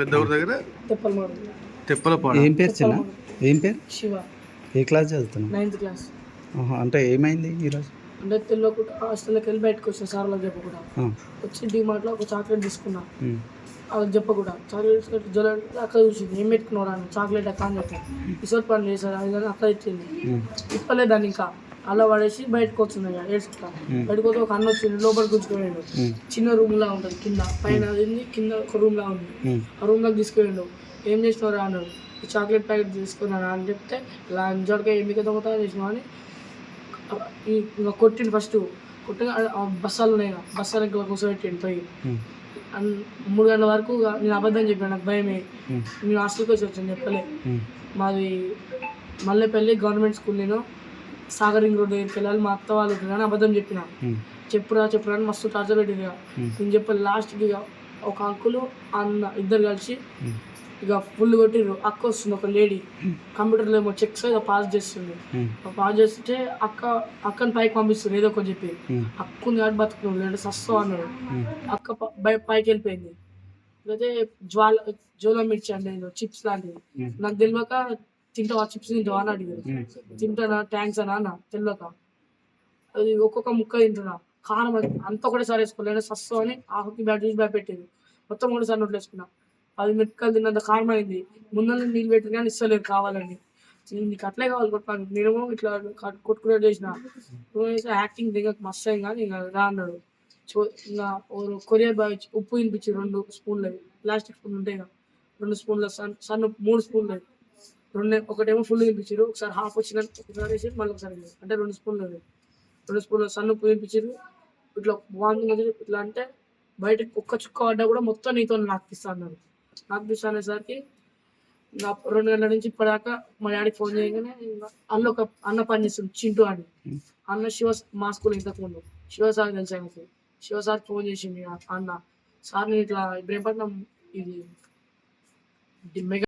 పెద్ద ఊరు దగ్గర? తెప్పలపాడు. ఏం పేరు చిన్న? ఏం పేరు? శివ. ఏ క్లాస్ చదువుతున్నావు? Ninth class. ఆహా, అంటే ఏమైంది ఈరోజు అంటే తెలియకుండా హాస్టల్కి వెళ్ళి బయటకు వచ్చిన సార్లకు చెప్పకుండా ఆ, వచ్చి డిమార్ట్లో ఒక చాక్లెట్ తీసుకున్నా. అది చెప్పకుండా చాక్లెట్ తీసుకుంటే జ్వరం అక్క చూసింది. ఏం పెట్టుకున్నారా అని చాక్లెట్ అక్క అని చెప్పాను ఇసోట్ పని చేశారు అది కానీ అక్క ఇచ్చింది. ఇప్పలేదు దాన్ని ఇంకా. అలా పడేసి బయటకు వచ్చింది ఇక ఏడ్చుకుంటా. బయటకు వస్తే ఒక అన్న వచ్చింది లోపల ఉమ్, చిన్న రూమ్ లా ఉంటుంది కింద. పైన కింద ఒక రూమ్ లా ఉంది. ఆ రూమ్లోకి తీసుకెళ్ళిండు ఏం చేసినారా అన్నాడు. చాక్లెట్ ప్యాకెట్ తీసుకున్నారా అని చెప్తే ఇలా అంజోడకాయ ఎమ్మిక దొంగతా చేసినావు? అని కొట్టిండు ఫస్ట్ కొట్టిన బస్సాలు ఉన్నాయి కదా, బస్సాలు ఇంకా కూర్చోబెట్టిండు పోయి. మూడు గంటల వరకు నేను అబద్ధం చెప్పాను నాకు భయమే. నేను హాస్టల్కి వచ్చి వచ్చాను చెప్పలే. మాది మల్లెపల్లి గవర్నమెంట్ స్కూల్ నేను. సాగరింగ్ రోడ్ దగ్గరికి వెళ్ళాలి? మా అత్త వాళ్ళు కానీ అబద్ధం చెప్పిన. చెప్పురా చెప్పురా అని మస్తు టార్చర్ పెట్టింది ఇక. నేను చెప్పాను లాస్ట్కి ఇక ఒక అంకులు అన్న ఇద్దరు కలిసి ఇక ఫుల్ కొట్టిర్రు. అక్క వస్తుంది ఒక లేడీ కంప్యూటర్లో ఏమో చెక్స్ ఇక పాస్ చేస్తుంది. పాస్ చేస్తుంటే అక్క అక్కని పైకి పంపిస్తుంది ఏదో ఒకటి చెప్పి. ఉమ్, అక్కుంది కాబట్టి బతుకున్నాడు లేదంటే సస్తో అన్నాడు. అక్క పైకి వెళ్ళిపోయింది. అయితే జ్వాల జోలో మిర్చి అంటే చిప్స్ లాంటివి. నాకు తెలియక తింటావా చిప్స్ తింటావా అని అడిగారు. తింటానా ట్యాంక్స్ అనా అన్న తెలియక అది ఒక్కొక్క ముక్క తింటున్నా. కారం అది అంత ఒకటేసారి వేసుకోలేదు. సస్సు అని ఆకుకి బ్యాట్ చూసి పెట్టింది. మొత్తం ఒకటేసారి నోట్లు వేసుకున్నా. అది మిరపకాయలు తిన్నంత కారం అయింది. ముందర నీళ్ళు పెట్టి కానీ ఇస్తలేదు కావాలని. నీకు అట్లే కావాలి కొట్టాను నేనేమో ఇట్లా కొట్టుకునే చేసిన. యాక్టింగ్ దిగక మస్తు అయింది కానీ ఇంకా రా అన్నాడు. ఇంకా కొరియర్ బాయ్ ఉప్పు తినిపించి రెండు స్పూన్లు. అవి ప్లాస్టిక్ స్పూన్లు ఉంటాయి కదా. రెండు స్పూన్ల సన్ సన్ మూడు స్పూన్లు. అవి రెండు ఒకటేమో ఫుల్ తినిపించారు ఒకసారి హాఫ్ వచ్చిన ఒకసారి వేసి మళ్ళీ ఒకసారి అంటే రెండు స్పూన్లు రెండు స్పూన్లు సన్ను తినిపించారు ఇట్లా బాగుంది ఇట్లా అంటే బయట ఒక్క చుక్క పడ్డా కూడా మొత్తం నీతో నాకు ఇస్తా అన్నారు. నాకు ఇస్తా అనేసరికి నా రెండు గంటల నుంచి ఇప్పటిదాకా మా డాడీకి ఫోన్ చేయగానే అన్న ఒక అన్న పని చేస్తుంది చింటూ అని. అన్న శివ మా స్కూల్ ఇంతకుముందు శివ సార్ తెలుసు ఆయనకి. శివ సార్ ఫోన్ చేసింది అన్న. సార్ నేను ఇట్లా ఇబ్రహీంపట్నం ఇది ఇది మెగా